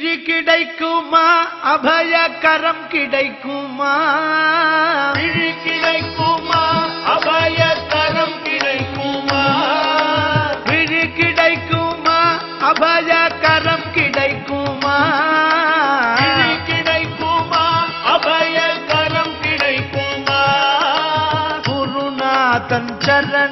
கிடைக்குமா? அபயகரம் கிடைக்குமா? விழி கிடைக்குமா? அபயக்கரம் கிடைக்குமா? விழி கிடைக்குமா? அபயகரம் கிடைக்குமா? விழி கிடைக்குமா? அபயக்கரம் கிடைக்குமா? குருநாதன் சரணத்தில்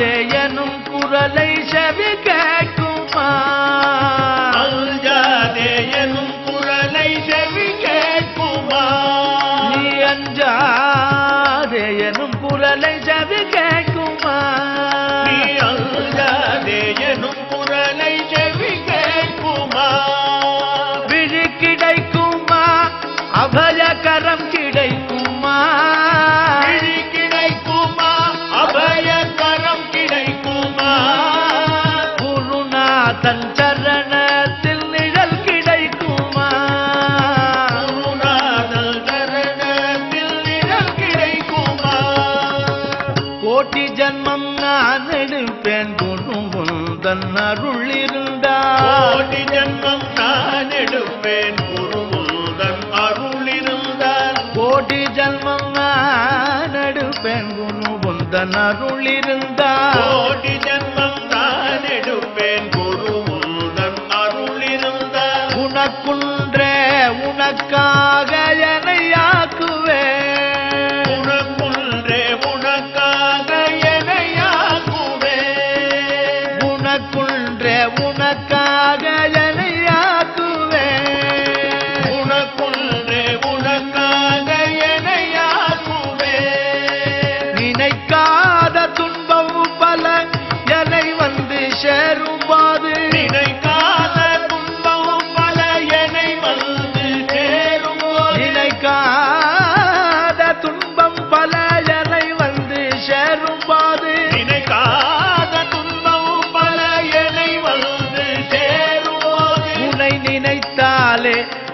எனும் குரலை செவி கேட்குமா? அஞ்சாதே எனும் குரலை செவி கேட்குமா? நீ அஞ்சாதே எனும் குரலை செவி கேட்குமா? குருநாதன் சரணத்தில் நிழல் கிடைக்குமா? குருநாதர் சரணத்தில் நிழல் கிடைக்குமா? கோட்டி ஜன்மம் நான் எடுப்பேன் குருமுந்தன் அருள் இருந்தால் கோடி ஜன்மம் நான் எடுப்பேன் குருமுதன் அருள் இருந்தால் கோடி ஜன்மம் நான் எடுப்பேன் குருமுந்தன் அருள் இருந்தால் குன்ற உனக்காக என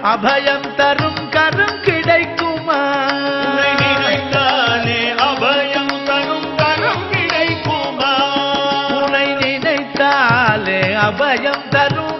அபயம் தரும் கரம் கிடைக்குமா? நினைத்தாலே அபயம் தரும் கரம் கிடைக்குமா? உன்னை நினைத்தாலே அபயம் தரும்